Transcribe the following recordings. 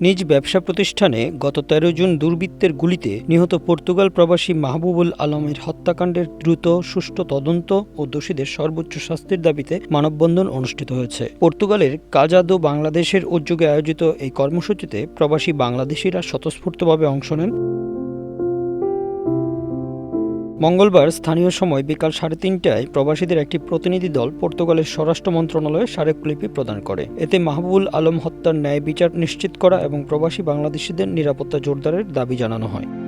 নিজ ব্যবসা প্রতিষ্ঠানে গত তেরো জুন দুর্বৃত্তের গুলিতে নিহত পর্তুগাল প্রবাসী মাহবুবুল আলমের হত্যাকাণ্ডের দ্রুত, সুষ্ঠু তদন্ত ও দোষীদের সর্বোচ্চ শাস্তির দাবিতে মানববন্ধন অনুষ্ঠিত হয়েছে। পর্তুগালের কাজাদো বাংলাদেশের উদ্যোগে আয়োজিত এই কর্মসূচিতে প্রবাসী বাংলাদেশিরা স্বতঃস্ফূর্তভাবে অংশ নেন। মঙ্গলবার স্থানীয় সময় বিকাল সাড়ে তিনটায় প্রবাসীদের একটি প্রতিনিধি দল পর্তুগালের স্বরাষ্ট্র মন্ত্রণালয়ে স্মারকলিপি প্রদান করে। এতে মাহবুবুল আলম হত্যার ন্যায় বিচার নিশ্চিত করা এবং প্রবাসী বাংলাদেশিদের নিরাপত্তা জোরদারের দাবি জানানো হয়।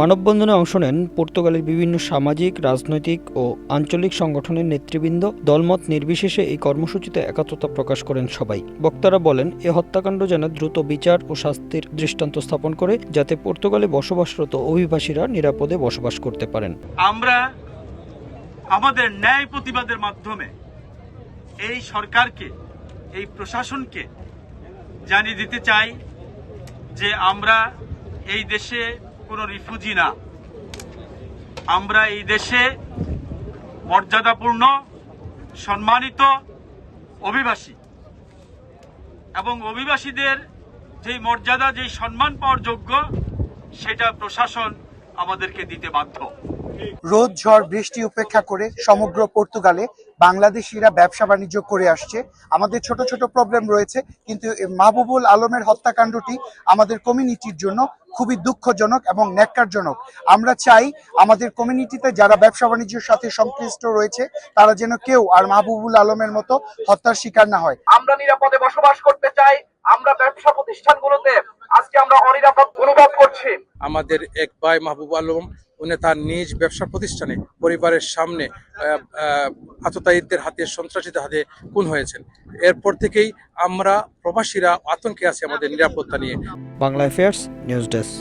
মানববন্ধনে অংশ নেন পর্তুগালের বিভিন্ন সামাজিক, রাজনৈতিক ও আঞ্চলিক সংগঠনের নেতৃবৃন্দ। দলমত নির্বিশেষে এই কর্মসূচিতে একাত্মতা প্রকাশ করেন সবাই। বক্তারা বলেন, এ হত্যাকাণ্ড যেন দ্রুত বিচার ও শাস্তির দৃষ্টান্ত স্থাপন করে, যাতে পর্তুগালে বসবাসরত অভিবাসীরা নিরাপদে বসবাস করতে পারেন। আমরা আমাদের ন্যায় প্রতিবাদের মাধ্যমে এই সরকারকে, এই প্রশাসনকে জানিয়ে দিতে চাই যে আমরা এই দেশে কোনো রিফিউজি না। আমরা এই দেশে মর্যাদাপূর্ণ, সম্মানিত অভিবাসী। এবং অভিবাসীদের যেই মর্যাদা, যেই সম্মান পাওয়ার যোগ্য, সেটা প্রশাসন আমাদেরকে দিতে বাধ্য। রোদ, ঝড়, বৃষ্টি উপেক্ষা করে সমগ্র পর্তুগালে বাংলাদেশিরা ব্যবসা বাণিজ্য করে আসছে। আমাদের ছোট ছোট প্রবলেম রয়েছে, কিন্তু মাহবুবুল আলমের হত্যাকাণ্ডটি আমাদের কমিউনিটির জন্য খুবই দুঃখজনক এবং ন্যাক্কারজনক। আমরা চাই আমাদের কমিউনিটিতে যারা ব্যবসা বাণিজ্যের সাথে সংশ্লিষ্ট রয়েছে, তারা যেন কেউ আর মাহবুবুল আলমের মতো হত্যার শিকার না হয়। আমরা নিরাপদে বসবাস করতে চাই, আমরা ব্যবসা প্রতিষ্ঠানগুলোতে, আজকে আমরা অনিরাপদ আমাদের এক ভাই মাহবুব আলম, উনি তার নিজ ব্যবসা প্রতিষ্ঠানে পরিবারের সামনে আততায়ীদের হাতে, সন্ত্রাসীদের হাতে খুন হয়েছেন। এরপর থেকেই আমরা প্রবাসীরা আতঙ্কে আছি আমাদের নিরাপত্তা নিয়ে। Bangla affairs news desk